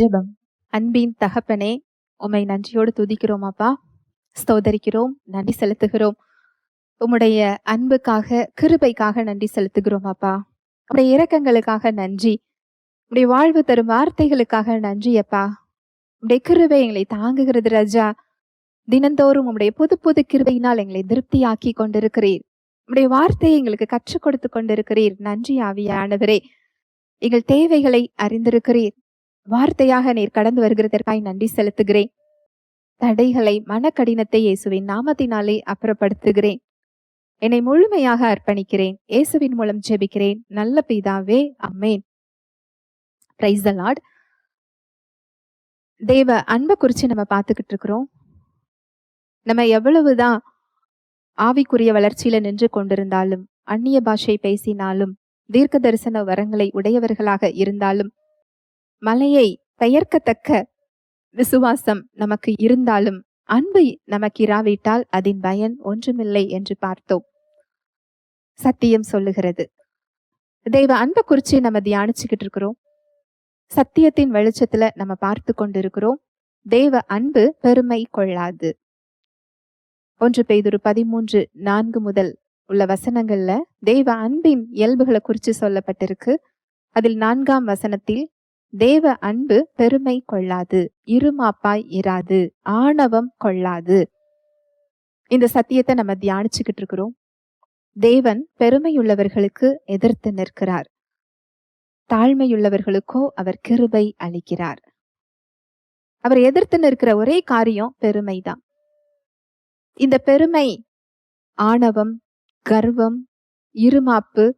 ஜெபம். அன்பின் தகப்பனே உம்மை நன்றியோடு துதிக்கிறோம் அப்பா. ஸ்தோதரிக்கிறோம் நன்றி செலுத்துகிறோம். உம்முடைய அன்புக்காக கிருபைக்காக நன்றி செலுத்துகிறோம் அப்பா. உடைய இரக்கங்களுக்காக நன்றி. உடைய வாழ்வு தரும் வார்த்தைகளுக்காக நன்றி அப்பா. உடைய கிருபை எங்களை தாங்குகிறது ராஜா. தினந்தோறும் உம்முடைய புது புது கிருபையினால் எங்களை திருப்தியாக்கி கொண்டிருக்கிறீர். உம்முடைய வார்த்தையை எங்களுக்கு கற்றுக் கொடுத்து கொண்டிருக்கிறீர். நன்றி ஆவியானவரே. எங்கள் தேவைகளை அறிந்திருக்கிறீர். வார்த்தையாக நீர் கடந்து வருகிறதற்காய் நன்றி செலுத்துகிறேன். தடைகளை மனக்கடினத்தை இயேசுவின் நாமத்தினாலே அப்புறப்படுத்துகிறேன். என்னை முழுமையாக அர்ப்பணிக்கிறேன். இயேசுவின் மூலம் ஜெபிக்கிறேன். நல்ல பிதாவே அம்மேன் பிரைஸ் த லார்ட் தேவ அன்பை குறித்து நம்ம பார்த்துக்கிட்டு இருக்கிறோம். நம்ம எவ்வளவுதான் ஆவிக்குரிய வளர்ச்சியில நின்று கொண்டிருந்தாலும் அந்நிய பாஷை பேசினாலும் தீர்க்க தரிசன வரங்களை உடையவர்களாக இருந்தாலும் மலையை பெயர்க்கத்தக்க விசுவாசம் நமக்கு இருந்தாலும் அன்பு நமக்கு இராவிட்டால் அதன் பயன் ஒன்றுமில்லை என்று பார்த்தோம். சத்தியம் சொல்லுகிறது. தெய்வ அன்பை குறிச்சு நம்ம தியானிச்சுக்கிட்டு இருக்கிறோம். சத்தியத்தின் வெளிச்சத்துல நம்ம பார்த்து கொண்டிருக்கிறோம். தேவ அன்பு பெருமை கொள்ளாது. ஒன்று பெய்துரு பதிமூன்று நான்கு முதல் உள்ள வசனங்கள்ல தெய்வ அன்பின் இயல்புகளை குறித்து சொல்லப்பட்டிருக்கு. அதில் நான்காம் வசனத்தில் தேவ அன்பு பெருமை கொள்ளாது இருமாப்பாய் இராது ஆணவம் கொள்ளாது. இந்த சத்தியத்தை நம்ம தியானிச்சுக்கிட்டு இருக்கிறோம். தேவன் பெருமையுள்ளவர்களுக்கு எதிர்த்து நிற்கிறார். தாழ்மையுள்ளவர்களுக்கோ அவர் கிருபை அளிக்கிறார். அவர் எதிர்த்து நிற்கிற ஒரே காரியம் பெருமைதான். இந்த பெருமை ஆணவம் கர்வம் இருமாப்பு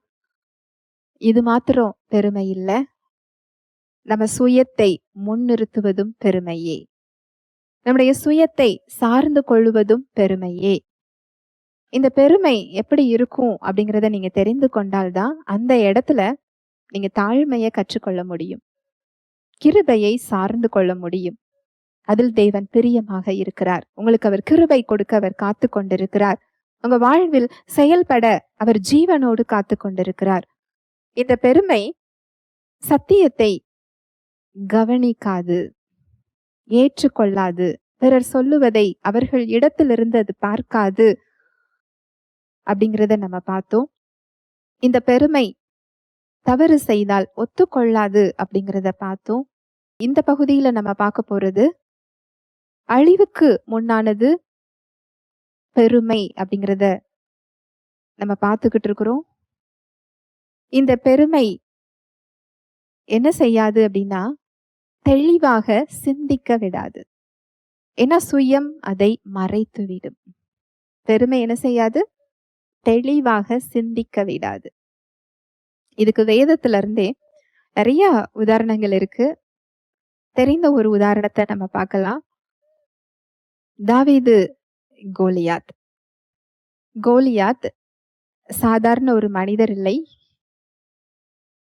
இது மாத்திரம் பெருமை இல்லை. நம்ம சுயத்தை முன்னிறுத்துவதும் பெருமையே. நம்முடைய சுயத்தை சார்ந்து கொள்வதும் பெருமையே. இந்த பெருமை எப்படி இருக்கும் அப்படிங்கிறத நீங்க தெரிந்து கொண்டால்தான் அந்த இடத்துல நீங்க தாழ்மையை கற்றுக்கொள்ள முடியும். கிருபையை சார்ந்து கொள்ள முடியும். அதில் தேவன் பிரியமாக இருக்கிறார். உங்களுக்கு அவர் கிருபை கொடுக்க அவர் காத்து கொண்டிருக்கிறார். உங்க வாழ்வில் செயல்பட அவர் ஜீவனோடு காத்து கொண்டிருக்கிறார். இந்த பெருமை சத்தியத்தை கவனிக்காது. ஏற்றுக்கொள்ளாது. பிறர் சொல்லுவதை அவர்கள் இடத்திலிருந்து அது பார்க்காது. அப்படிங்கிறத நம்ம பார்த்தோம். இந்த பெருமை தவறு செய்தால் ஒத்துக்கொள்ளாது அப்படிங்கிறத பார்த்தோம். இந்த பகுதியில நம்ம பார்க்க போறது அழிவுக்கு முன்னானது பெருமை அப்படிங்கிறத நம்ம பார்த்துக்கிட்டு இருக்கிறோம். இந்த பெருமை என்ன செய்யாது அப்படின்னா தெளிவாக சிந்திக்க விடாது ஏன்னா சுயம் அதை மறைத்து விடும் பெருமை என்ன செய்யாது? தெளிவாக சிந்திக்க விடாது இதுக்கு வேதத்துல இருந்தே நிறைய உதாரணங்கள் இருக்கு. தெரிந்த ஒரு உதாரணத்தை நம்ம பார்க்கலாம். தாவீது கோலியாத். கோலியாத் சாதாரண ஒரு மனிதர் இல்லை.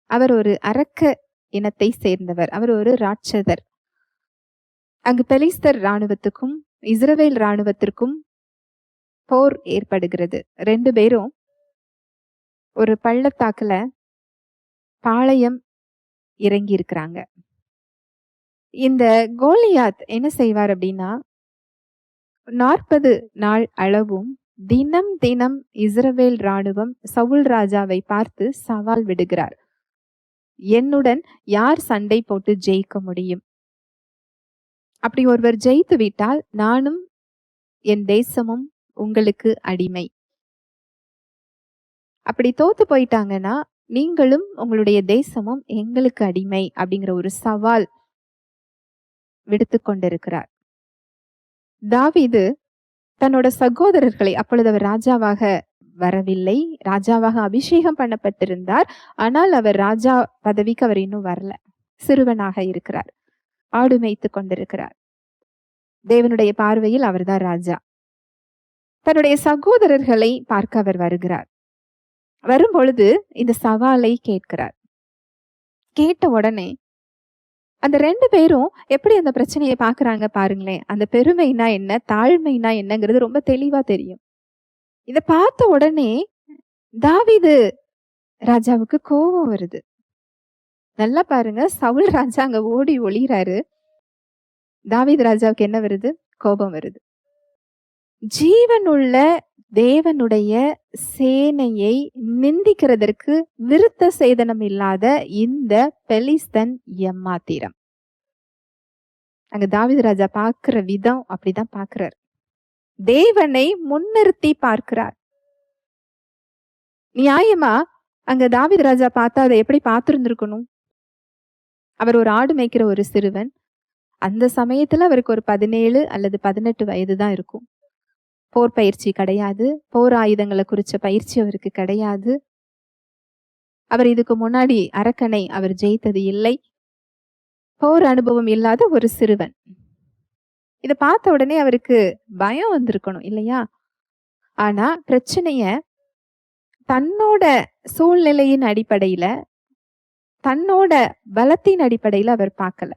அவர் ஒரு அரக்க இனத்தை சேர்ந்தவர். அவர் ஒரு ராட்சதர். அங்கு பெலிஸ்தர் இராணுவத்துக்கும் இஸ்ரவேல் இராணுவத்திற்கும் போர் ஏற்படுகிறது. ரெண்டு பேரும் ஒரு பள்ளத்தாக்குல பாளையம் இறங்கி இருக்கிறாங்க இந்த கோலியாத் என்ன செய்வார் அப்படின்னா நாற்பது நாள் அளவும் தினம் தினம் இஸ்ரவேல் ராணுவம் சவுல் ராஜாவை பார்த்து சவால் விடுகிறார். என்னுடன் யார் சண்டை போட்டு ஜெயிக்க முடியும்? அப்படி ஒருவர் ஜெயித்து விட்டால் நானும் என் தேசமும் உங்களுக்கு அடிமை. அப்படி தோத்து போயிட்டாங்கன்னா நீங்களும் உங்களுடைய தேசமும் எங்களுக்கு அடிமை அப்படிங்கிற ஒரு சவால் விடுத்து கொண்டிருக்கிறார் தாவிது தன்னோட சகோதரர்களை அப்பொழுது அவர் ராஜாவாக வரவில்லை. ராஜாவாக அபிஷேகம் பண்ணப்பட்டிருந்தார். ஆனால் அவர் ராஜா பதவிக்கு அவர் இன்னும் வரல. சிறுவனாக இருக்கிறார். ஆடு மேய்த்து கொண்டிருக்கிறார். தேவனுடைய பார்வையில் அவர்தான் ராஜா. தன்னுடைய சகோதரர்களை பார்க்க அவர் வருகிறார். வரும்பொழுது இந்த சவாலை கேட்கிறார். கேட்ட உடனே அந்த ரெண்டு பேரும் எப்படி அந்த பிரச்சனையை பாக்குறாங்க பாருங்களேன். அந்த பெருமைனா என்ன தாழ்மைனா என்னங்கிறது ரொம்ப தெளிவா தெரியும். இத பார்த்த உடனே தாவிது ராஜாவுக்கு கோபம் வருது. நல்லா பாருங்க சவுல் ராஜா அங்க ஓடி ஒளிகிறாரு தாவிது ராஜாவுக்கு என்ன வருது? கோபம் வருது. ஜீவனுள்ள தேவனுடைய சேனையை நிந்திக்கிறதற்கு விருத்த சேதனம் இல்லாத இந்த பெலிஸ்தன் எம்மாத்திரம் அங்க தாவிது ராஜா பாக்குற விதம் அப்படிதான் பாக்குறாரு தேவனை முன்னிறுத்தி பார்க்கிறார். நியாயமா? அங்க தாவித ராஜா பார்த்தா அதை எப்படி பார்த்துருந்துருக்கணும்? அவர் ஒரு ஆடு மேய்க்கிற ஒரு சிறுவன். அந்த சமயத்துல அவருக்கு ஒரு பதினேழு அல்லது பதினெட்டு வயது தான் இருக்கும். போர் பயிற்சி கிடையாது. போர் ஆயுதங்களை குறிச்ச பயிற்சி அவருக்கு கிடையாது. அவர் இதுக்கு முன்னாடி அரக்கனை அவர் ஜெயித்தது இல்லை. போர் அனுபவம் இல்லாத ஒரு சிறுவன். இதை பார்த்த உடனே அவருக்கு பயம் வந்திருக்கணும் இல்லையா? ஆனா பிரச்சனைய தன்னோட சூழ்நிலையின் அடிப்படையில தன்னோட பலத்தின் அடிப்படையில அவர் பார்க்கல.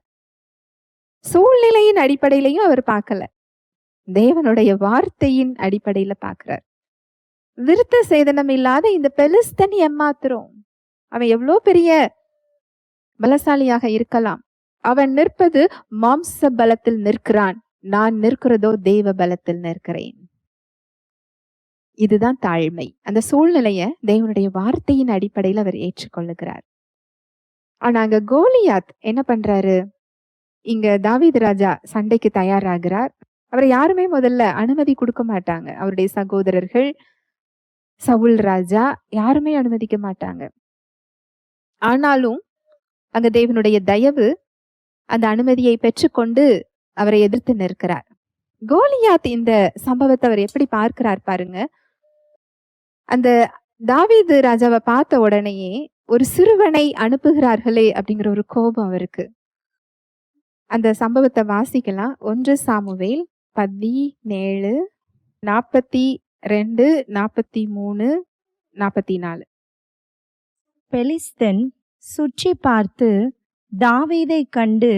சூழ்நிலையின் அடிப்படையிலையும் அவர் பார்க்கல. தேவனுடைய வார்த்தையின் அடிப்படையில பார்க்கிறார். விருத்த சேதனம் இல்லாத இந்த பெலிஸ்தன் ஏமாத்துறோம். அவன் எவ்வளோ பெரிய பலசாலியாக இருக்கலாம். அவன் நிற்பது மாம்ச பலத்தில் நிற்கிறான். நான் நிற்கிறதோ தேவ பலத்தில் நிற்கிறேன். இதுதான் தாழ்மை. அந்த சூழ்நிலைய தேவனுடைய வார்த்தையின் அடிப்படையில் அவர் ஏற்றுக்கொள்ளுகிறார். ஆனா அங்க கோலியாத் என்ன பண்றாரு? இங்க தாவீது ராஜா சண்டைக்கு தயாராகிறார். அவரை யாருமே முதல்ல அனுமதி கொடுக்க மாட்டாங்க. அவருடைய சகோதரர்கள் சவுல் ராஜா யாருமே அனுமதிக்க மாட்டாங்க. ஆனாலும் அங்க தேவனுடைய தயவு அந்த அனுமதியை பெற்றுக்கொண்டு அவரை எதிர்த்து நிற்கிறார். கோலியாத் இந்த சம்பவத்தை அவர் எப்படி பார்க்கிறார் பாருங்க. அந்த தாவீது ராஜாவை பார்த்த உடனேயே ஒரு சிறுவனை அனுப்புகிறார்களே அப்படிங்கிற ஒரு கோபம் அவருக்கு. அந்த சம்பவத்தை வாசிக்கலாம். ஒன்று சாமுவேல் பதினேழு நாற்பத்தி ரெண்டு நாற்பத்தி மூணு நாற்பத்தி நாலு. பெலிஸ்தன் சுற்றி பார்த்து தாவீதை கண்டு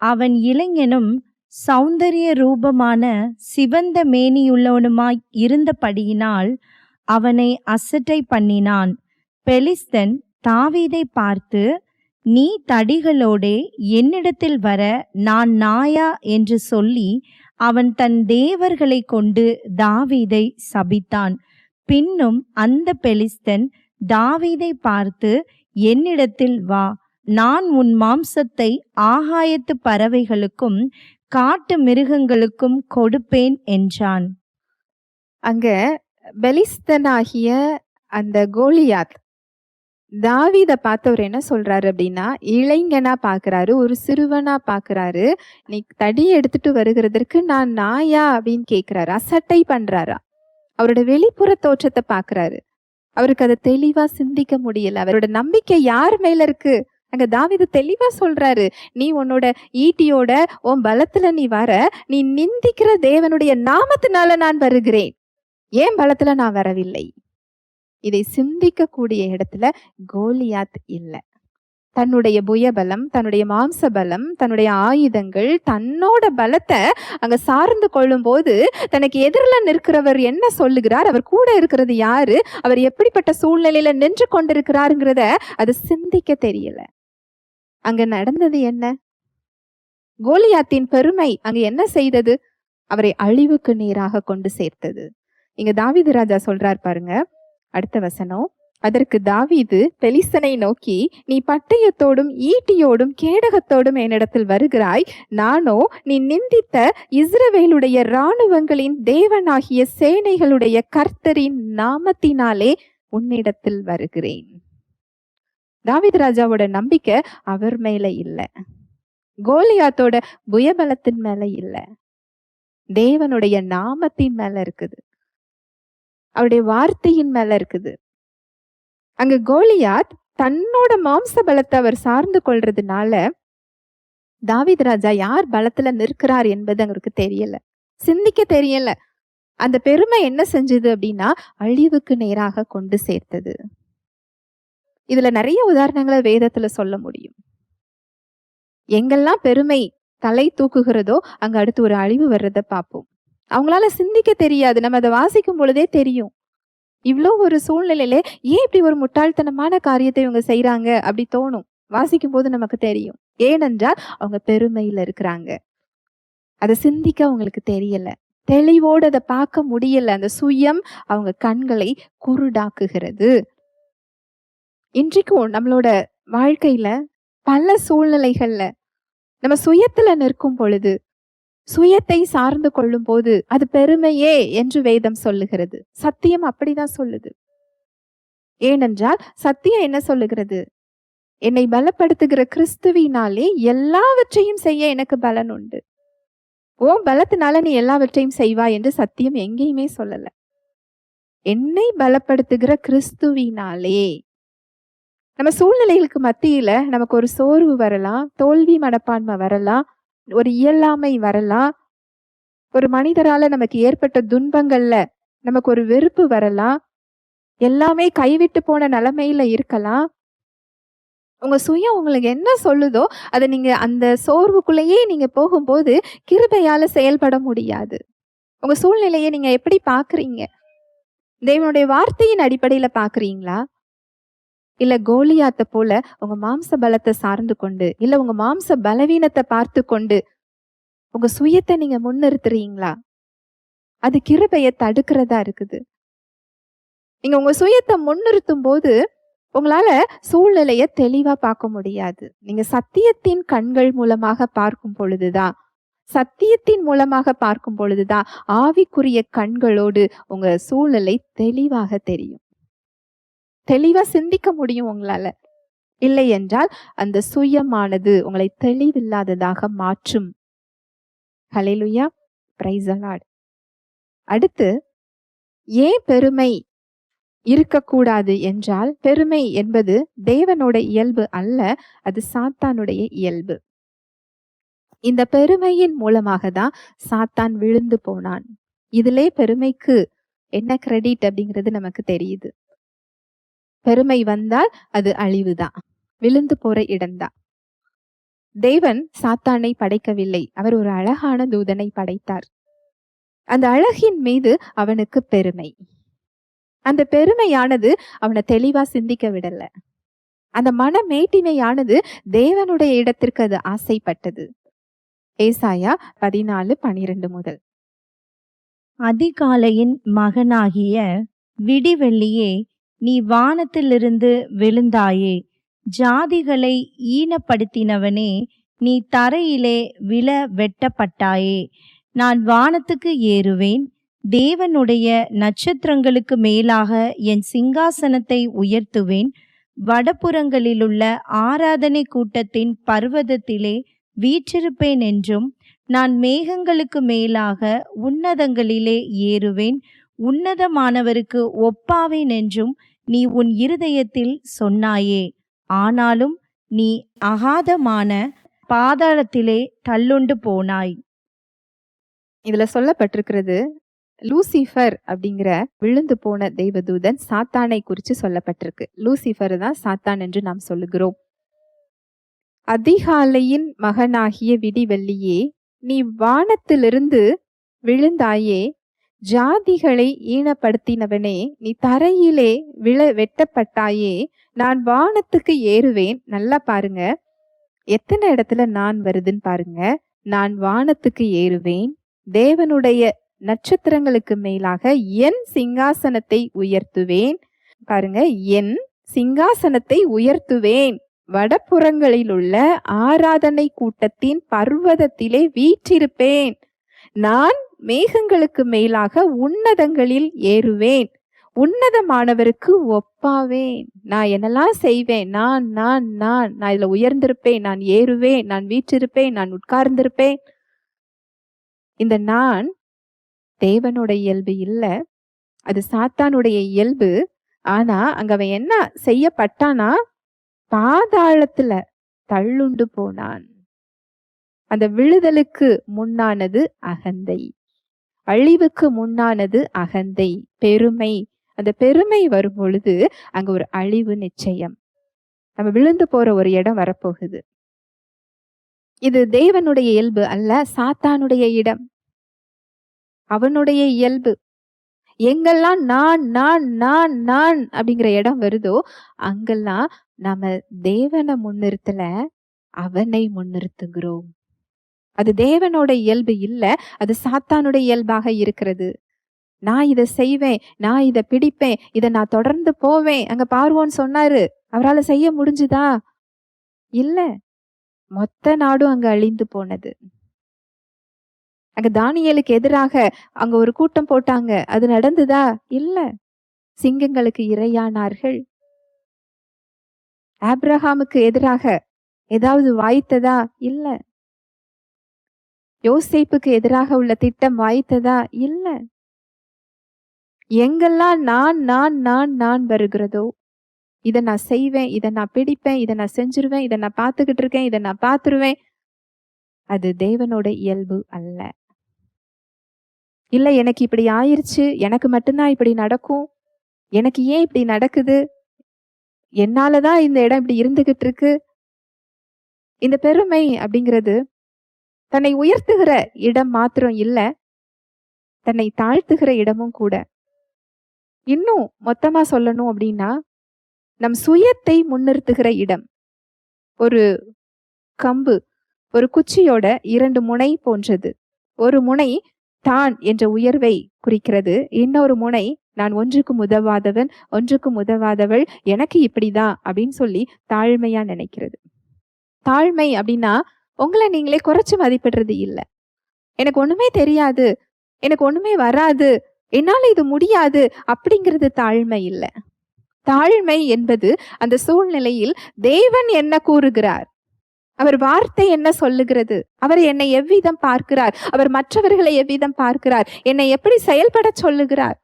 அவன் இளைஞனும் சௌந்தரிய ரூபமான சிவந்த மேனியுள்ளவனுமாய் இருந்தபடியினால் அவனை அசட்டை பண்ணினான். பெலிஸ்தன் தாவீதை பார்த்து நீ தடிகளோடே என்னிடத்தில் வர நான் நாயா? என்று சொல்லி அவன் தன் தேவர்களை கொண்டு தாவீதை சபித்தான். பின்னும் அந்த பெலிஸ்தன் தாவீதை பார்த்து என்னிடத்தில் வா நான் உன் மாம்சத்தை ஆகாயத்து பறவைகளுக்கும் காட்டு மிருகங்களுக்கும் கொடுப்பேன் என்றான். அங்க பெலிஸ்தனாகிய அந்த கோலியாத் தாவித பார்த்தவர் என்ன சொல்றாரு அப்படின்னா இளைஞனா பாக்குறாரு ஒரு சிறுவனா பாக்குறாரு நீ தடி எடுத்துட்டு வருகிறதற்கு நான் நாயா அப்படின்னு கேக்குறாரு அசட்டை பண்றாரா? அவரோட வெளிப்புற தோற்றத்தை பாக்குறாரு. அவருக்கு அதை தெளிவா சிந்திக்க முடியல. அவரோட நம்பிக்கை யார் மேல இருக்கு? அங்க தாவிது தெளிவா சொல்றாரு நீ உன்னோட ஈட்டியோட உன் பலத்துல நீ வர நீ நிந்திக்கிற தேவனுடைய நாமத்தினால நான் வருகிறேன். ஏன் பலத்துல நான் வரவில்லை. இதை சிந்திக்கக்கூடிய இடத்துல கோலியாத் இல்லை. தன்னுடைய புயபலம் தன்னுடைய மாம்ச பலம் தன்னுடைய ஆயுதங்கள் தன்னோட பலத்தை அங்க சார்ந்து கொள்ளும் போது தனக்கு எதிரில் நிற்கிறவர் என்ன சொல்லுகிறார்? அவர் கூட இருக்கிறது யாரு? அவர் எப்படிப்பட்ட சூழ்நிலையில நின்று கொண்டிருக்கிறாருங்கிறத அது சிந்திக்க தெரியல. அங்க நடந்தது என்ன? கோலியாத்தின் பெருமை அங்க என்ன செய்தது? அவரை அழிவுக்கு நேராக கொண்டு சேர்த்தது. இங்க தாவீது ராஜா சொல்றார் பாருங்க அடுத்த வசனம். அதற்கு தாவீது பெலிசனை நோக்கி நீ பட்டயத்தோடும் ஈட்டியோடும் கேடகத்தோடும் என்னிடத்தில் வருகிறாய். நானோ நீ நிந்தித்த இஸ்ரவேலுடைய இராணுவங்களின் தேவனாகிய சேனைகளுடைய கர்த்தரின் நாமத்தினாலே உன்னிடத்தில் வருகிறேன். தாவித் ராஜாவோட நம்பிக்கை அவர் மேல இல்ல. கோலியாத்தோட புயபலத்தின் மேல இல்ல. தேவனுடைய நாமத்தின் மேல இருக்குது. அவருடைய வார்த்தையின் மேல இருக்குது. அங்க கோலியாத் தன்னோட மாம்ச பலத்தை அவர் சார்ந்து கொள்றதுனால தாவித் ராஜா யார் பலத்துல நிற்கிறார் என்பது அவருக்கு தெரியல. சிந்திக்க தெரியல. அந்த பெருமை என்ன செஞ்சது அப்படின்னா அழிவுக்கு நேராக கொண்டு சேர்த்தது. இதுல நிறைய உதாரணங்களை வேதத்துல சொல்ல முடியும். எங்கெல்லாம் பெருமை தலை தூக்குகிறதோ அங்க அடுத்து ஒரு அழிவு வர்றத பார்ப்போம். அவங்களால சிந்திக்க தெரியாது. நம்ம அதை வாசிக்கும் பொழுதே தெரியும். இவ்வளோ ஒரு சூழ்நிலையில ஏன் இப்படி ஒரு முட்டாள்தனமான காரியத்தை இவங்க செய்யறாங்க அப்படி தோணும். வாசிக்கும் போது நமக்கு தெரியும். ஏனென்றால் அவங்க பெருமையில இருக்கிறாங்க. அதை சிந்திக்க அவங்களுக்கு தெரியல. தெளிவோடு அதை பார்க்க முடியல. அந்த சுயம் அவங்க கண்களை குருடாக்குகிறது. இன்றைக்கும் நம்மளோட வாழ்க்கையில பல சூழ்நிலைகள்ல நம்ம சுயத்துல நிற்கும் பொழுது சுயத்தை சார்ந்து கொள்ளும் போது அது பெருமையே என்று வேதம் சொல்லுகிறது. சத்தியம் அப்படிதான் சொல்லுது. ஏனென்றால் சத்தியம் என்ன சொல்லுகிறது? என்னை பலப்படுத்துகிற கிறிஸ்துவினாலே எல்லாவற்றையும் செய்ய எனக்கு பலன் உண்டு. ஓ பலத்தினால நீ எல்லாவற்றையும் செய்வா என்று சத்தியம் எங்கேயுமே சொல்லல. என்னை பலப்படுத்துகிற கிறிஸ்துவினாலே நம்ம சூழ்நிலைகளுக்கு மத்தியில் நமக்கு ஒரு சோர்வு வரலாம் தோல்வி மனப்பான்மை வரலாம் ஒரு இயலாமை வரலாம். ஒரு மனிதரால் நமக்கு ஏற்பட்ட துன்பங்களில் நமக்கு ஒரு வெறுப்பு வரலாம். எல்லாமே கைவிட்டு போன நிலைமையில இருக்கலாம். உங்க சுயம் உங்களுக்கு என்ன சொல்லுதோ அதை நீங்க அந்த சோர்வுக்குள்ளேயே நீங்க போகும்போது கிருபையால செயல்பட முடியாது. உங்க சூழ்நிலையை நீங்க எப்படி பாக்குறீங்க? தேவனுடைய வார்த்தையின் அடிப்படையில பாக்குறீங்களா? இல்ல கோலியாத்த போல உங்க மாம்ச பலத்தை சார்ந்து கொண்டு இல்ல உங்க மாம்ச பலவீனத்தை பார்த்து கொண்டு உங்க சுயத்தை நீங்க முன்னிறுத்துறீங்களா? அது கிருபையை தடுக்கிறதா இருக்குது. நீங்க உங்க சுயத்தை முன்னிறுத்தும் போது உங்களால சூழ்நிலைய தெளிவா பார்க்க முடியாது. நீங்க சத்தியத்தின் கண்கள் மூலமாக பார்க்கும் பொழுதுதான் சத்தியத்தின் மூலமாக பார்க்கும் பொழுதுதான் ஆவிக்குரிய கண்களோடு உங்க சூழ்நிலை தெளிவாக தெரியும். தெளிவா சிந்திக்க முடியும் உங்களால. இல்லை என்றால் அந்த சுயமானது உங்களை தெளிவில்லாததாக மாற்றும். ஹலெலுயா பிரைஸ் அலாட் அடுத்து ஏன் பெருமை இருக்கக்கூடாது என்றால் பெருமை என்பது தேவனோட இயல்பு அல்ல அது சாத்தானுடைய இயல்பு. இந்த பெருமையின் மூலமாக தான் சாத்தான் விழுந்து போனான். இதிலே பெருமைக்கு என்ன கிரெடிட் அப்படிங்கிறது நமக்கு தெரியுது. பெருமை வந்தால் அது அழிவுதான். விழுந்து போற இடம்தான். தேவன் சாத்தானை படைக்கவில்லை. அவர் ஒரு அழகான தூதனை படைத்தார். அந்த அழகின் மீது அவனுக்கு பெருமை. அந்த பெருமையானது அவனை தெளிவா சிந்திக்க விடல. அந்த மன மேட்டிமையானது தேவனுடைய இடத்திற்கு அது ஆசைப்பட்டது. ஏசாயா பதினாலு பனிரெண்டு முதல். அதிகாலையின் மகனாகிய விடிவெள்ளியே நீ வானத்திலிருந்து விழுந்தாயே. ஜாதிகளை ஈனப்படுத்தினவனே நீ தரையிலே விழ வெட்டப்பட்டாயே. நான் வானத்துக்கு ஏறுவேன் தேவனுடைய நட்சத்திரங்களுக்கு மேலாக என் சிங்காசனத்தை உயர்த்துவேன். வடபுறங்களிலுள்ள ஆராதனை கூட்டத்தின் பர்வதத்திலே வீற்றிருப்பேன் என்றும் நான் மேகங்களுக்கு மேலாக உன்னதங்களிலே ஏறுவேன். உன்னதமானவருக்கு ஒப்பாவேன் என்றும் நீ உன் இருதயத்தில் சொன்னாயே. ஆனாலும் நீ அகாதமான பாதாளத்திலே தள்ளுண்டு போனாய். இதுல சொல்லப்பட்டிருக்கிறது லூசிஃபர் அப்படிங்கிற விழுந்து போன தெய்வதூதன் சாத்தானை குறித்து சொல்லப்பட்டிருக்கு. லூசிஃபர் தான் சாத்தான் என்று நாம் சொல்லுகிறோம். அதிகாலையின் மகனாகிய விடிவெள்ளியே நீ வானத்திலிருந்து விழுந்தாயே ஜாதிகளை ஈனப்படுத்தினவனே நீ தரையிலே விழ வெட்டப்பட்டாயே நான் வானத்துக்கு ஏறுவேன். நல்லா பாருங்க. எத்தனை இடத்துல நான் வருதுன்னு பாருங்க. நான் வானத்துக்கு ஏறுவேன். தேவனுடைய நட்சத்திரங்களுக்கு மேலாக என் சிங்காசனத்தை உயர்த்துவேன். பாருங்க. என் சிங்காசனத்தை உயர்த்துவேன். வடபுறங்களில் உள்ள ஆராதனை கூட்டத்தின் பர்வதத்திலே வீற்றிருப்பேன். நான் மேகங்களுக்கு மேலாக உன்னதங்களில் ஏறுவேன். உன்னதமானவருக்கு ஒப்பாவேன். நான் என்னெல்லாம் செய்வேன்? நான் நான் நான். நான் இதுல உயர்ந்திருப்பேன். நான் ஏறுவேன். நான் வீற்றிருப்பேன். நான் உட்கார்ந்திருப்பேன். இந்த நான் தேவனுடைய இயல்பு இல்லை. அது சாத்தானுடைய இயல்பு. ஆனா அங்க அவன் என்ன செய்யப்பட்டானா? பாதாளத்துல தள்ளுண்டு போனான். அந்த விழுதலுக்கு முன்னானது அகந்தை. அழிவுக்கு முன்னானது அகந்தை பெருமை. அந்த பெருமை வரும் பொழுது அங்க ஒரு அழிவு நிச்சயம். நம்ம விழுந்து போற ஒரு இடம் வரப்போகுது. இது தேவனுடைய இயல்பு அல்ல சாத்தானுடைய இடம். அவனுடைய இயல்பு. எங்கெல்லாம் நான் நான் நான் நான் அப்படிங்கிற இடம் வருதோ அங்கெல்லாம் நம்ம தேவனை முன்னிறுத்தல அவனை முன்னிறுத்துகிறோம். அது தேவனோட இயல்பு இல்லை அது சாத்தானோட இயல்பாக இருக்கிறது. நான் இதை செய்வேன் நான் இதை பிடிப்பேன் இதை நான் தொடர்ந்து போவேன். அங்க பார்வோன்னு சொன்னாரு அவரால் செய்ய முடிஞ்சுதா? இல்லை. மொத்த நாடும் அங்க அழிந்து போனது. அங்க தானியலுக்கு எதிராக அங்க ஒரு கூட்டம் போட்டாங்க அது நடந்ததா? இல்ல. சிங்கங்களுக்கு இரையானார்கள். ஆப்ரஹாமுக்கு எதிராக ஏதாவது வாய்த்ததா? இல்லை. யோசிப்புக்கு எதிராக உள்ள திட்டம் வாய்த்ததா? இல்ல. எங்கெல்லாம் நான் நான் நான் நான் வருகிறதோ இதை நான் செய்வேன் இதை நான் பிடிப்பேன் இதை நான் செஞ்சிருவேன் இதை நான் பார்த்துக்கிட்டு இருக்கேன் இதை நான் பார்த்துருவேன். அது தேவனோட இயல்பு அல்ல. இல்லை எனக்கு இப்படி ஆயிடுச்சு எனக்கு மட்டும்தான் இப்படி நடக்கும் எனக்கு ஏன் இப்படி நடக்குது? என்னாலதான் இந்த இடம் இப்படி இருந்துகிட்டு இருக்கு? இந்த பெருமை அப்படிங்கிறது தன்னை உயர்த்துகிற இடம் மாத்திரம் இல்லை தன்னை தாழ்த்துகிற இடமும் கூட. இன்னும் மொத்தமா சொல்லணும் அப்படின்னா நம் சுயத்தை முன்னிறுத்துகிற இடம். ஒரு கம்பு ஒரு குச்சியோட இரண்டு முனை போன்றது. ஒரு முனை தான் என்ற உயர்வை குறிக்கிறது. இன்னொரு முனை நான் ஒன்றுக்கும் உதவாதவன் ஒன்றுக்கும் உதவாதவள் எனக்கு இப்படிதான் அப்படின்னு சொல்லி தாழ்மையா நினைக்கிறது. தாழ்மை அப்படின்னா உங்களை நீங்களே குறைச்சி மதிப்பிடுறது இல்லை. எனக்கு ஒண்ணுமே தெரியாது. எனக்கு ஒண்ணுமே வராது. என்னால இது முடியாது அப்படிங்கிறது தாழ்மை இல்லை. தாழ்மை என்பது அந்த சூழ்நிலையில் தேவன் என்ன கூறுகிறார்? அவர் வார்த்தை என்ன சொல்லுகிறது? அவர் என்னை எவ்விதம் பார்க்கிறார்? அவர் மற்றவர்களை எவ்விதம் பார்க்கிறார்? என்னை எப்படி செயல்பட சொல்லுகிறார்?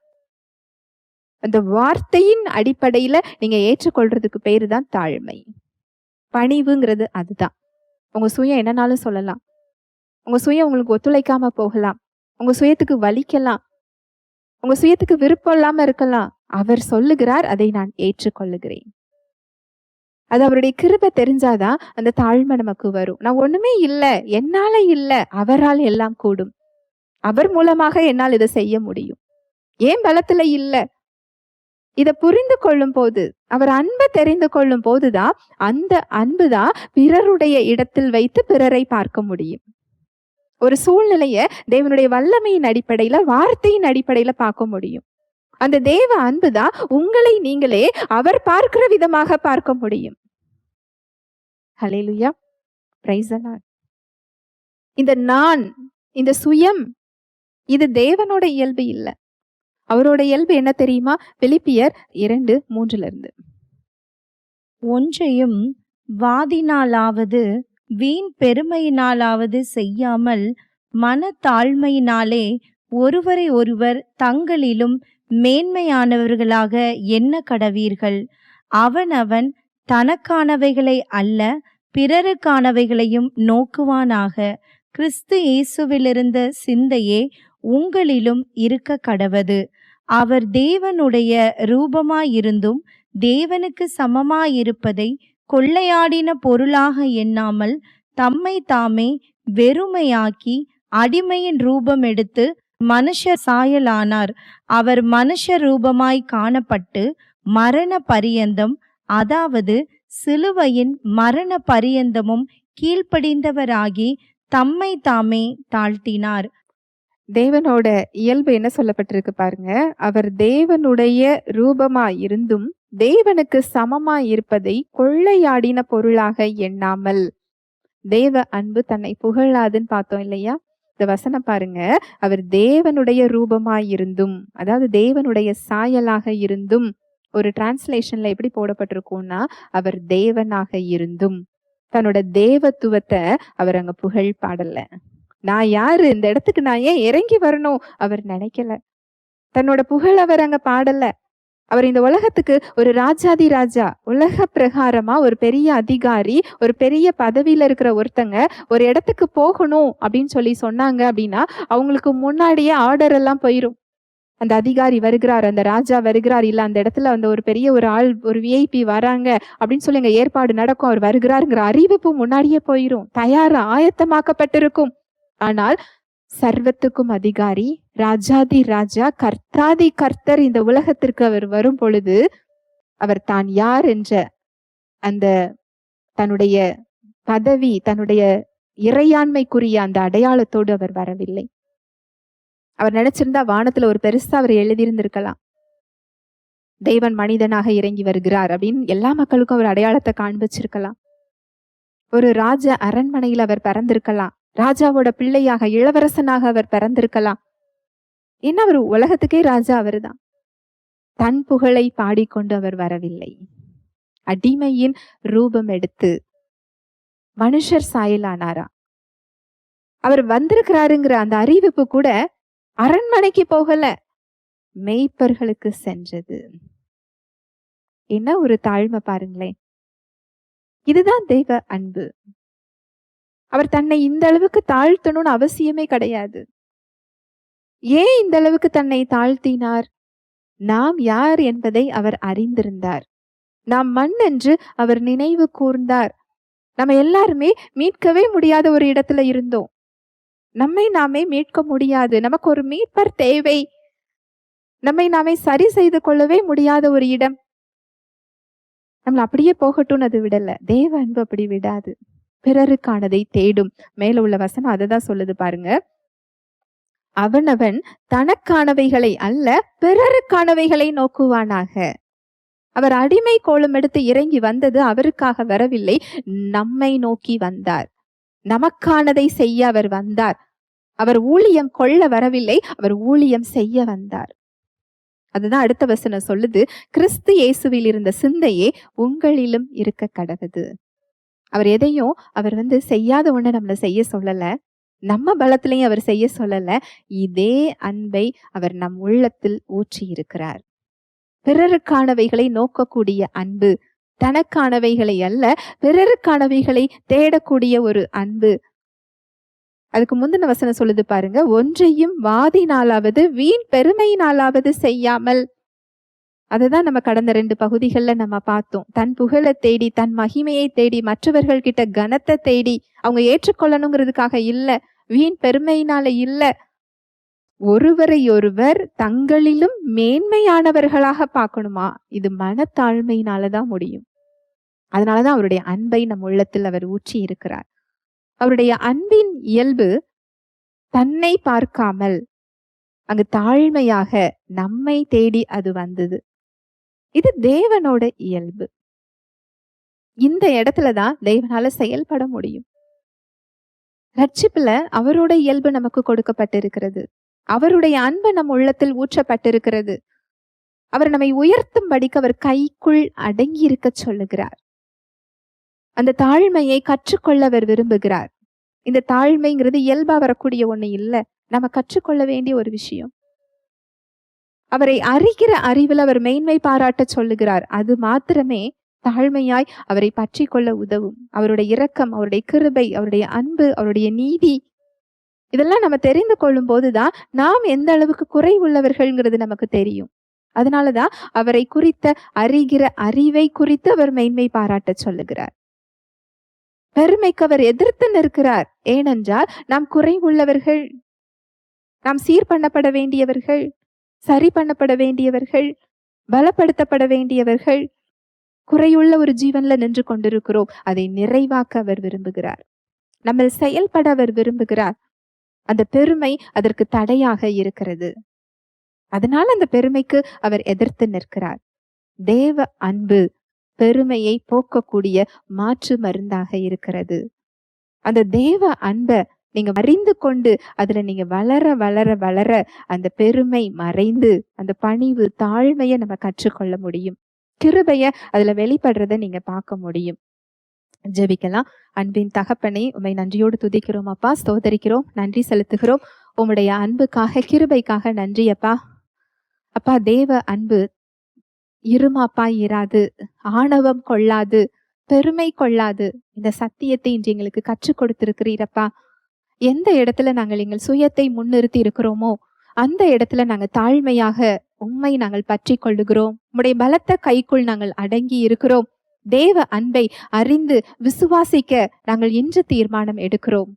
அந்த வார்த்தையின் அடிப்படையில நீங்க ஏற்றுக்கொள்றதுக்கு பேரு தான் தாழ்மை. பணிவுங்கிறது அதுதான். உங்க சுயம் என்னன்னாலும் சொல்லலாம். உங்க சுயம் உங்களுக்கு ஒத்துழைக்காம போகலாம். உங்க சுயத்துக்கு வலிக்கலாம். உங்க சுயத்துக்கு விருப்பம் இல்லாம இருக்கலாம். அவர் சொல்லுகிறார் அதை நான் ஏற்றுக்கொள்ளுகிறேன். அது அவருடைய கிருபை தெரிஞ்சாதான் அந்த தாழ்மை நமக்கு வரும். நான் ஒண்ணுமே இல்லை என்னால இல்லை அவரால் எல்லாம் கூடும். அவர் மூலமாக என்னால் இதை செய்ய முடியும். ஏன் பலத்துல இல்லை? இதை புரிந்து கொள்ளும் போது அவர் அன்பை தெரிந்து கொள்ளும் போதுதான் அந்த அன்புதான் பிறருடைய இடத்தில் வைத்து பிறரை பார்க்க முடியும். ஒரு சூழ்நிலையை தேவனுடைய வல்லமையின் அடிப்படையில வார்த்தையின் அடிப்படையில பார்க்க முடியும். அந்த தேவ அன்புதான் உங்களை நீங்களே அவர் பார்க்கிற விதமாக பார்க்க முடியும். ஹலேலுயா இந்த நான் இந்த சுயம் இது தேவனோட இயல்பு இல்லை. அவரோட இயல்பு என்ன தெரியுமா? பிலிப்பியர் இரண்டு மூன்றுல இருந்து ஒன்றையும் வாதினாலாவது வீண் பெருமையினாலாவது செய்யாமல் மனத்தாழ்மையினாலே ஒருவரை ஒருவர் தங்களிலும் மேன்மையானவர்களாக எண்ண கடவீர்கள். அவனவன் தனக்கானவைகளை அல்ல பிறருக்கானவைகளையும் நோக்குவானாக. கிறிஸ்து இயேசுவிலிருந்த சிந்தையே உங்களிலும் இருக்க கடவது. அவர் தேவனுடைய ரூபமாயிருந்தும் தேவனுக்கு சமமாயிருப்பதை கொள்ளையாடின பொருளாக எண்ணாமல் தம்மை தாமே வெறுமையாக்கி அடிமையின் ரூபம் எடுத்து மனுஷ சாயலானார். அவர் மனுஷ ரூபமாய் காணப்பட்டு மரண பரியந்தம் அதாவது சிலுவையின் மரண பரியந்தமும் கீழ்ப்படிந்தவராகி தம்மை தாமே தாழ்த்தினார். தேவனோட இயல்பு என்ன சொல்லப்பட்டிருக்கு பாருங்க. அவர் தேவனுடைய ரூபமா இருந்தும் தேவனுக்கு சமமா இருப்பதை கொள்ளையாடின பொருளாக எண்ணாமல். தேவ அன்பு தன்னை புகழாதுன்னு பார்த்தோம் இல்லையா? இந்த வசனம் பாருங்க. அவர் தேவனுடைய ரூபமாய் இருந்தும் அதாவது தேவனுடைய சாயலாக இருந்தும் ஒரு டிரான்ஸ்லேஷன்ல எப்படி போடப்பட்டிருக்கும்னா அவர் தேவனாக இருந்தும். தன்னோட தேவத்துவத்தை அவர் அங்க புகழ் பாடல. நான் யாரு? இந்த இடத்துக்கு நான் ஏன் இறங்கி வரணும்? அவர் நினைக்கல. தன்னோட புகழ் அவர் அங்க பாடல. அவர் இந்த உலகத்துக்கு ஒரு ராஜாதி ராஜா உலக பிரகாரமா ஒரு பெரிய அதிகாரி ஒரு பெரிய பதவியில இருக்கிற ஒருத்தங்க ஒரு இடத்துக்கு போகணும் அப்படின்னு சொல்லி சொன்னாங்க அப்படின்னா அவங்களுக்கு முன்னாடியே ஆர்டர் எல்லாம் போயிரும். அந்த அதிகாரி வருகிறார் அந்த ராஜா வருகிறார் இல்ல அந்த இடத்துல அந்த ஒரு பெரிய ஒரு ஆள் ஒரு விஐபி வராங்க அப்படின்னு சொல்லி அங்க ஏற்பாடு நடக்கும். அவர் வருகிறாருங்கிற அறிவிப்பு முன்னாடியே போயிரும். தயாரா ஆயத்தமாக்கப்பட்டிருக்கும். ஆனால் சர்வத்துக்கும் அதிகாரி ராஜாதி ராஜா கர்த்தாதி கர்த்தர் இந்த உலகத்திற்கு அவர் வரும் பொழுது அவர் தான் யார் என்ற அந்த தன்னுடைய பதவி தன்னுடைய இறையாண்மைக்குரிய அந்த அடையாளத்தோடு அவர் வரவில்லை. அவர் நினைச்சிருந்தா வானத்துல ஒரு பெருசா அவர் எழுதியிருந்திருக்கலாம். தெய்வன் மனிதனாக இறங்கி வருகிறார் அப்படின்னு எல்லா மக்களுக்கும் அவர் அடையாளத்தை காண்பிச்சிருக்கலாம். ஒரு ராஜ அரண்மனையில் அவர் பிறந்திருக்கலாம். ராஜாவோட பிள்ளையாக இளவரசனாக அவர் பிறந்திருக்கலாம். என்ன அவர் உலகத்துக்கே ராஜா அவர்தான். தன் புகழை பாடிக்கொண்டு அவர் வரவில்லை. அடிமையின் ரூபம் எடுத்து மனுஷர் சாயலானாரா? அவர் வந்திருக்கிறாருங்கிற அந்த அறிவிப்பு கூட அரண்மனைக்கு போகல. மெய்ப்பர்களுக்கு சென்றது. என்ன ஒரு தாழ்மை பாருங்களேன். இதுதான் தெய்வ அன்பு. அவர் தன்னை இந்த அளவுக்கு தாழ்த்தணும்னு அவசியமே கிடையாது. ஏன் இந்த அளவுக்கு தன்னை தாழ்த்தினார்? நாம் யார் என்பதை அவர் அறிந்திருந்தார். நாம் மண் என்று அவர் நினைவு கூர்ந்தார். நம்ம எல்லாருமே மீட்கவே முடியாத ஒரு இடத்துல இருந்தோம். நம்மை நாமே மீட்க முடியாது. நமக்கு ஒரு மீட்பர் தேவை. நம்மை நாமே சரி செய்து கொள்ளவே முடியாத ஒரு இடம். நம்மள அப்படியே போகட்டும்னு அது விடல. தேவ அன்பு அப்படி விடாது. பிறருக்கானதை தேடும். மேல உள்ள வசனம் அதை தான் சொல்லுது பாருங்க. அவனவன் தனக்கானவைகளை அல்ல பிறருக்கானவைகளை நோக்குவானாக. அவர் அடிமை கோலம் எடுத்து இறங்கி வந்தது அவருக்காக வரவில்லை நம்மை நோக்கி வந்தார். நமக்கானதை செய்ய அவர் வந்தார். அவர் ஊழியம் கொள்ள வரவில்லை அவர் ஊழியம் செய்ய வந்தார். அதுதான் அடுத்த வசனம் சொல்லுது கிறிஸ்து இயேசுவில் இருந்த சிந்தையே உங்களிலும் இருக்க கடவுது. அவர் எதையும் அவர் வந்து செய்யாத ஒன்று நம்மளை செய்ய சொல்லலை. நம்ம பலத்திலையும் அவர் செய்ய சொல்லலை. இதே அன்பை அவர் நம் உள்ளத்தில் ஊற்றி இருக்கிறார். பிறருக்கானவைகளை நோக்கக்கூடிய அன்பு தனக்கானவைகளை அல்ல பிறருக்கானவைகளை தேடக்கூடிய ஒரு அன்பு. அதுக்கு முந்தின வசனம் சொல்லுது பாருங்க ஒன்றையும் வாதினாலாவது வீண் பெருமையினாலாவது செய்யாமல் அதுதான் நம்ம கடந்த ரெண்டு பகுதிகளில் நம்ம பார்த்தோம். தன் புகழை தேடி தன் மகிமையை தேடி மற்றவர்கள் கிட்ட கனத்தை தேடி அவங்க ஏற்றுக்கொள்ளணுங்கிறதுக்காக இல்லை வீண் பெருமையினால இல்லை. ஒருவரை ஒருவர் தங்களிலும் மேன்மையானவர்களாக பார்க்கணுமா? இது மனத்தாழ்மையினாலதான் முடியும். அதனாலதான் அவருடைய அன்பை நம் உள்ளத்தில் அவர் ஊற்றி இருக்கிறார். அவருடைய அன்பின் இயல்பு தன்னை பார்க்காமல் அங்கு தாழ்மையாக நம்மை தேடி அது வந்தது. இது தேவனோட இயல்பு. இந்த இடத்துல தான் தெய்வனால செயல்பட முடியும். ரட்சிப்புல அவரோட இயல்பு நமக்கு கொடுக்கப்பட்டிருக்கிறது. அவருடைய அன்பு நம் உள்ளத்தில் ஊற்றப்பட்டிருக்கிறது. அவர் நம்மை உயர்த்தும்படிக்கு அவர் கைக்குள் அடங்கி இருக்க சொல்லுகிறார். அந்த தாழ்மையை கற்றுக்கொள்ள அவர் விரும்புகிறார். இந்த தாழ்மைங்கிறது இயல்பா வரக்கூடிய ஒண்ணு இல்லை. நம்ம கற்றுக்கொள்ள வேண்டிய ஒரு விஷயம். அவரை அறிகிற அறிவில் அவர் மேன்மை பாராட்ட சொல்லுகிறார். அது மாத்திரமே தாழ்மையாய் அவரை பற்றி கொள்ள உதவும். அவருடைய இரக்கம் அவருடைய கிருபை அவருடைய அன்பு அவருடைய நீதி இதெல்லாம் நம்ம தெரிந்து கொள்ளும் போதுதான் நாம் எந்த அளவுக்கு குறை உள்ளவர்கள்ங்கிறது நமக்கு தெரியும். அதனாலதான் அவரை குறித்த அறிகிற அறிவை குறித்து அவர் மேன்மை பாராட்ட சொல்லுகிறார். பெருமைக்கு அவர் எதிர்த்து நிற்கிறார். ஏனென்றால் நாம் குறை உள்ளவர்கள் நாம் சீர் பண்ணப்பட வேண்டியவர்கள் சரி பண்ணப்பட வேண்டியவர்கள் பலப்படுத்தப்பட வேண்டியவர்கள் குறையுள்ள ஒரு ஜீவன்ல நின்று கொண்டிருக்கிறோம். அதை நிறைவாக்க அவர் விரும்புகிறார். நம்ம செயல்பட அவர் விரும்புகிறார். அந்த பெருமை அதற்கு தடையாக இருக்கிறது. அதனால் அந்த பெருமைக்கு அவர் எதிர்த்து நிற்கிறார். தேவ அன்பு பெருமையை போக்கக்கூடிய மாற்று மருந்தாக இருக்கிறது. அந்த தேவ அன்பை நீங்க அறிந்து கொண்டு அதுல நீங்க வளர வளர வளர அந்த பெருமை மறைந்து அந்த பணிவு தாழ்மையை நம்ம கற்றுக்கொள்ள முடியும். கிருபைய அதுல வெளிப்படுறத நீங்க பார்க்க முடியும். ஜெபிக்கலாம். அன்பின் தகப்பனை உண்மை நன்றியோடு துதிக்கிறோம் அப்பா. ஸ்தோதரிக்கிறோம் நன்றி செலுத்துகிறோம். உம்முடைய அன்புக்காக கிருபைக்காக நன்றி அப்பா. அப்பா தேவ அன்பு இருமாப்பா இராது. ஆணவம் கொள்ளாது. பெருமை கொள்ளாது. இந்த சத்தியத்தை இன்று எங்களுக்கு கற்றுக் கொடுத்திருக்கிறீரப்பா எந்த இடத்துல நாங்கள் எங்கள் சுயத்தை முன்னிறுத்தி இருக்கிறோமோ அந்த இடத்துல நாங்கள் தாழ்மையாக உண்மை நாங்கள் பற்றி கொள்ளுகிறோம். உம்முடைய பலத்த கைக்குள் நாங்கள் அடங்கி இருக்கிறோம். தேவ அன்பை அறிந்து விசுவாசிக்க நாங்கள் இன்று தீர்மானம் எடுக்கிறோம்.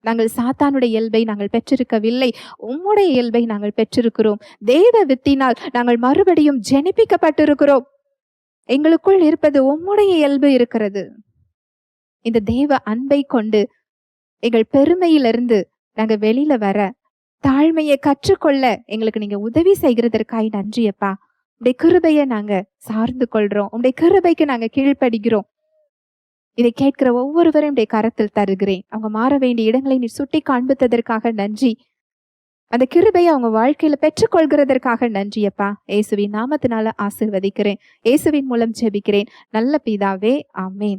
நாங்கள் சாத்தானுடைய இயல்பை நாங்கள் பெற்றிருக்கவில்லை. உம்முடைய இயல்பை நாங்கள் பெற்றிருக்கிறோம். தேவ வித்தினால் நாங்கள் மறுபடியும் ஜெனிப்பிக்கப்பட்டிருக்கிறோம். எங்களுக்குள் இருப்பது உம்முடைய இயல்பு இருக்கிறது. இந்த தேவ அன்பை கொண்டு எங்கள் பெருமையிலிருந்து நாங்க வெளியில வர தாழ்மையை கற்றுக்கொள்ள எங்களுக்கு நீங்க உதவி செய்கிறதற்காய் நன்றியப்பா. உடைய கிருபையை நாங்க சார்ந்து கொள்றோம். உடைய கிருபைக்கு நாங்க கீழ்ப்படுகிறோம். இதை கேட்கிற ஒவ்வொருவரையும் உடைய கரத்தில் தருகிறேன். அவங்க மாற வேண்டிய இடங்களை நீ சுட்டி காண்பித்ததற்காக நன்றி. அந்த கிருபையை அவங்க வாழ்க்கையில பெற்றுக்கொள்கிறதற்காக நன்றியப்பா. இயேசுவின் நாமத்தினால ஆசிர்வதிக்கிறேன். இயேசுவின் மூலம் ஜெபிக்கிறேன். நல்ல பிதாவே ஆமேன்.